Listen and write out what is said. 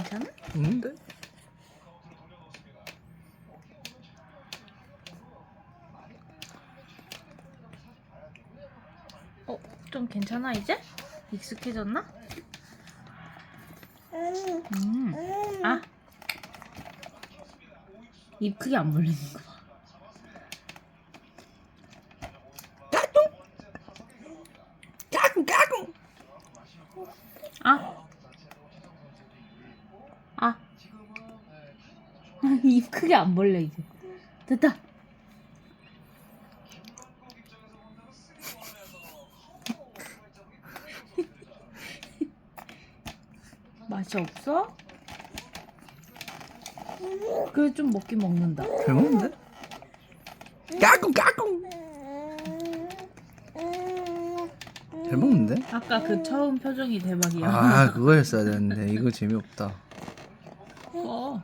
없는데? 어, 좀 괜찮아 이제? 익숙해졌나? 음. 아. 입 크게 안 벌리는 거 봐. 까꿍 까꿍 아. 아. 입 크게 안 벌려 이제. 됐다. 맛이 없어? 그래 좀 먹긴 먹는다. 잘 먹는데? 까꿍 까꿍 잘 먹는데? 아까 그 처음 표정이 대박이야. 아 그거 했어야 되는데 이거 재미없다 어.